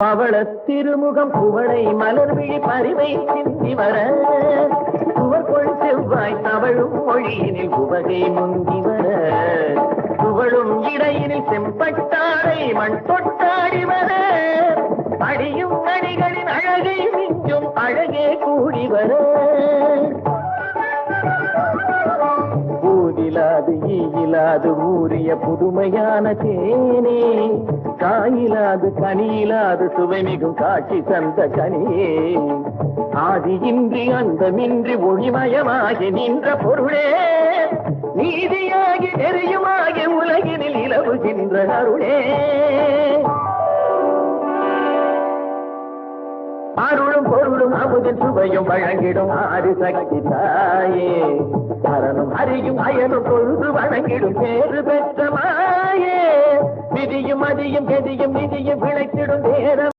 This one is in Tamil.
பவள திருமுகம் குவளை மலர்விழி பறிவை சிந்தி வர. சுவர்கொள் செவ்வாய் தவழும் மொழியினில் உவகை முந்தி வர. துவளும் இடையினில் செம்பட்டாரை மண் தொட்டாடி வர. அடியும் அணிகளின் அழகை மிஞ்சும் அழகே கூடி வர. பூதிலாது ஈயிலாது ஊறிய புதுமையான தேனே. காயிலாது கனியிலாது சுவைமிகும் காட்சி தந்த கனியே. ஆதியின்றி அந்தமின்றி ஒளிமயமாகி நின்ற பொருளே. நீதியாகி நெறியுமாகி உலகினில் இலவுகின்ற அருளே. அருளும் பொருளும் அமுதின் சுவையும் வழங்கிடும் ஆறு சக்தி தாயே. அரணும் அறியும் அயனும் பொழுது வழங்கிடும் பேறு பெற்ற மாயே. விதியும் அதியும் கதியும் நிதியும் விளைத்திடும் நேரம்